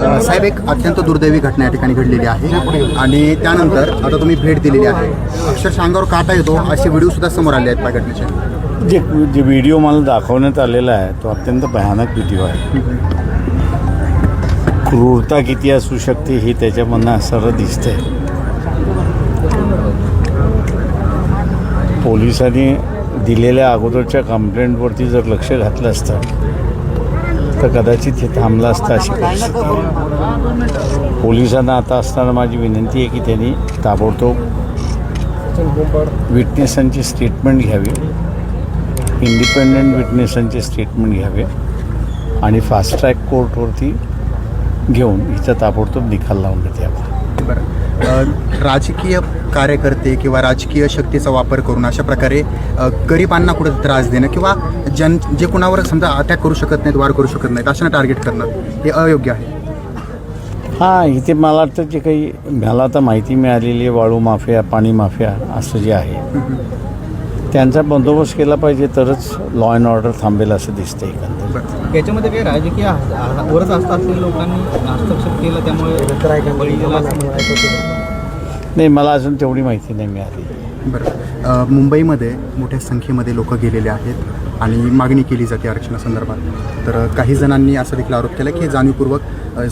साहेब एक अत्यंत दुर्दैवी घटना या ठिकाणी घडलेली आहे. आणि त्यानंतर आता तुम्ही भेट दिलेली आहे. अक्षरशः अंगावर काटा येतो. असे व्हिडिओ सुद्धा समोर आले आहेत त्या घटनेचे. जे जे व्हिडिओ मला दाखवण्यात आलेला आहे तो अत्यंत भयानक व्हिडिओ आहे. क्रूरता किती असू शकते हे त्याच्यामधनं सरळ दिसते पोलिसांनी दिलेल्या अगोदरच्या कंप्लेंटवरती जर लक्ष घातलं असतं तर कदाचित हे थांबलं असतं अशी परिस्थिती. पोलिसांना आता असताना माझी विनंती आहे की त्यांनी ताबडतोब विटनेसांची स्टेटमेंट घ्यावी. इंडिपेंडंट विटनेसांचे स्टेटमेंट घ्यावे आणि फास्ट ट्रॅक कोर्टवरती घेऊन हिचा ताबडतोब निकाल लावून यावा बरं. राजकीय कार्यकर्ते किंवा राजकीय शक्तीचा वापर करून अशा प्रकारे गरिबांना कुठे त्रास देणं किंवा जन जे कुणावर समजा अटॅक करू शकत नाहीत वार करू शकत नाहीत अशांना टार्गेट करणं हे अयोग्य आहे? हां इथे मला वाटतं जे काही मला आता माहिती मिळालेली आहे वाळू माफिया पाणी माफिया असं जे आहे. त्यांचा बंदोबस्त केला पाहिजे तरच लॉ अँड ऑर्डर थांबेल असं दिसतं एकंदर याच्यामध्ये काही राजकीय हा- वरच असतात असलेल्या लोकांनी हस्तक्षेप केला त्यामुळे नाही मला अजून तेवढी माहिती नाही मिळाली. बरं. अ, मुंबईमध्ये मोठ्या संख्येमध्ये लोक गेलेले आहेत आणि मागणी केली जाते आरक्षणासंदर्भात. तर काही जणांनी असा देखील आरोप केला की हे जाणीवपूर्वक अ,